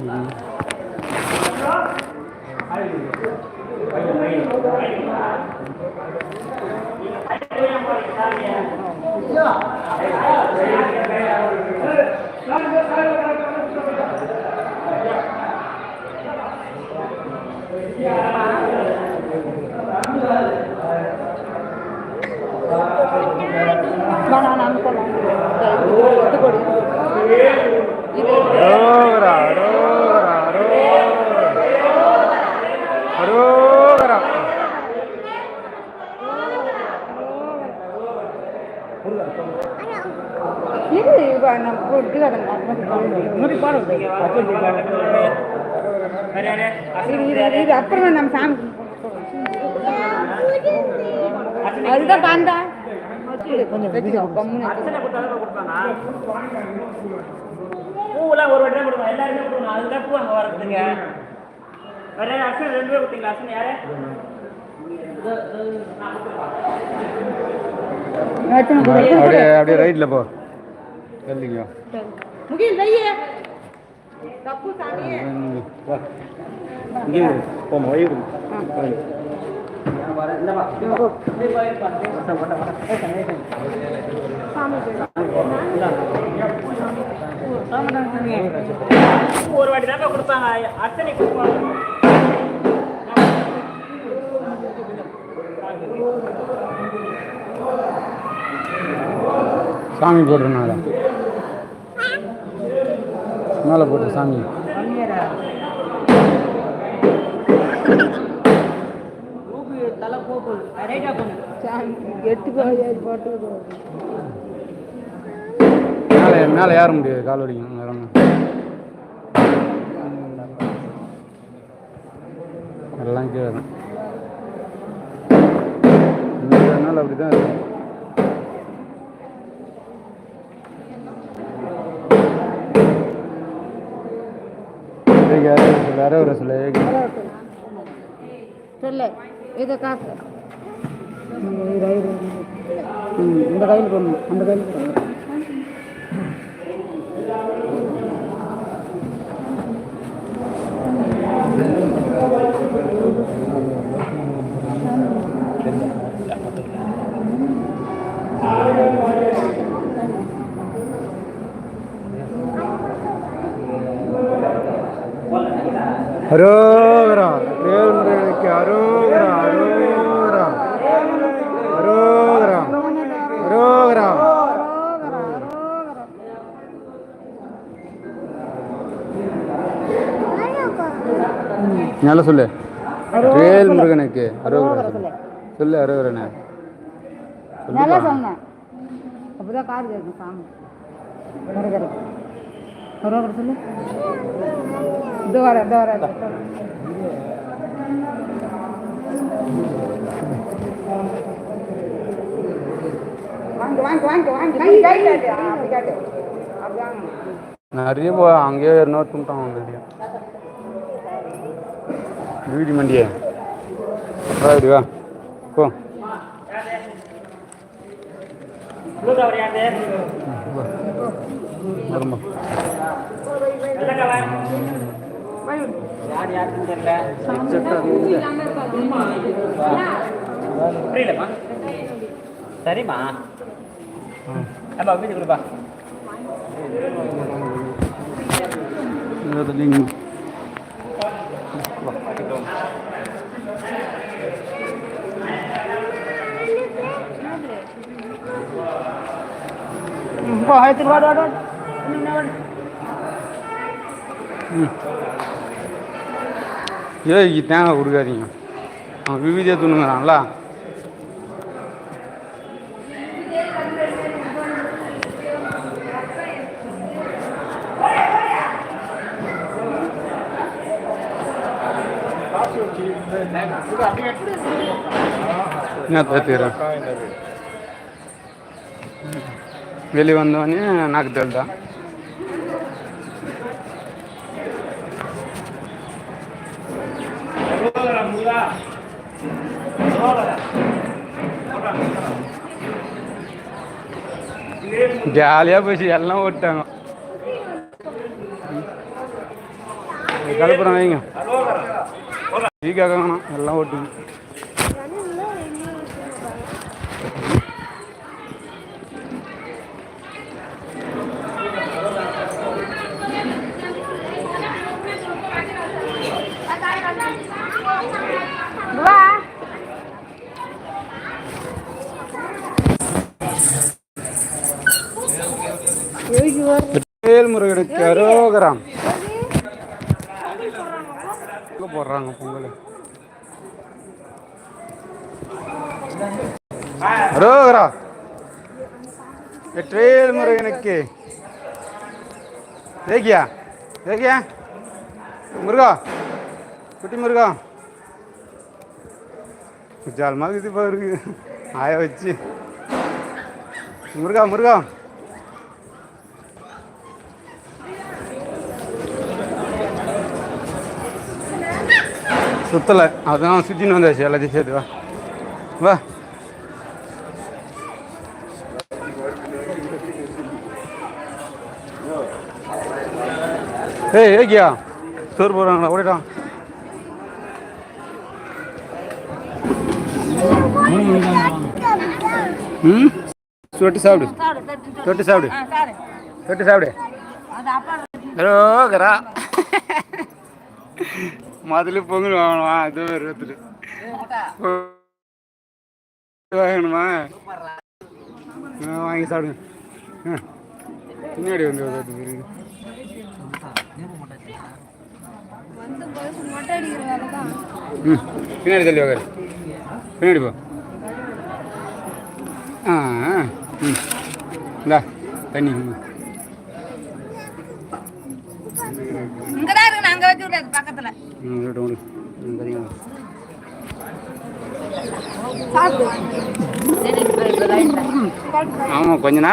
அரோகரா இது இது அப்புறம் நம்ம சாமி அதுதான் கம்முன்னு பூவெல்லாம் ஒரு வாட்டி தான் கொடுக்கணும் எல்லாருமே கொடுக்கணும் அதுதான் பூ அங்கே வரதுங்க வேற அர்ச்சனை? ரெண்டு பேர் கொடுத்தீங்களா? அர்ச்சனை யாரு? அப்படியே அப்படியே ரைட்டில் போ. சொல்லிங்க முகில் தையே. தப்பு சாமி இங்கே போமா வயிறு ஒரு வாட்டி தான் கொடுப்பாங்க. அர்ச்சனை கொடுப்பாங்க. சாமி போட்டுருனால மேலே போட்டு சாமி. மேலே மேலே ஏற முடியாது கால் வலிக்கும் வேற எல்லாம் கீழே நாள் அப்படி தான் இருக்கும் வேற ஒரு சில சொல்லு இதை காசு. இந்த கையில் போடணும் அந்த கையில் போடணும். அரோகரா வேல்முருகனுக்கு அரோகரா அரோகரா அரோகரா அரோகரா நல்லா சொல்லு. வேல்முருகனுக்கு அரோகரா சொல்லு. சொல்லு. அரோகரனே நல்லா சொன்னேன். அப்பதான் காது கேட்கும் சாமி. முருகர் அப்படி காட்டு அப்படி வாங்க நிறைய போ அங்கேயே துண்டான் வந்துடியா வீடி மண்டியே வா இப்படி வா போ வருமா யார் யாருன்னு தெரியல புரியலம்மா. சரிம்மா. அப்பா வீட்டு கொடுப்பா. போ எடுத்துட்டு வாடு வாடு ஏய் தேங்காய் கொடுக்காதீங்க அவன் விவிதியாக துணுங்கிறான்ல என்ன தத்துறேன் வெளியே வந்தவொடனே నాకు తెలుదా ஜாலியாக போச்சு எல்லாம் ஓட்டாங்க. கலப்புறம் வைங்க டீ கேட்கணும் எல்லாம் ஓட்டுங்க வா வேல் முருகனுக்கு அரோகராம். போடுறாங்க பொங்கல்? அரோகரா. வெற்றிவேல் முருகனுக்கு ஏகியா ஏகியா முருகா. குட்டி முருகா. ஜால் மாதிரி இது பாரு ஆய வச்சு. முருகா முருகா. சுத்தலை அதான் சுற்றின்னு வந்தாச்சு எல்லாத்தையும் சேர்த்து வா வா ஏய் ஏகியா சோறு போடுறாங்களா ஓடிட்டான் ம் சொட்டு சாப்பிடு சொட்டு சாப்பிடு சொட்டு சாப்பிடு ரோகரா முதல்ல பொங்கல் வாங்கணுமா? அது ஒரு வாங்கணுமா? ஆ, வாங்கி சாப்பிடுங்க. ஆ. பின்னாடி வந்து ம். பின்னாடி தள்ளி வாங்க பின்னாடி போ. ஆ ஆ, ம். இந்தா தண்ணி ம். இங்கதான் இருக்கு நான் அங்க வைக்க கூடாது பக்கத்துல ம் இருக்கட்டும் விடு. ம் தனியாக சாப்பிடு ஆமாம் கொஞ்ச நேரம்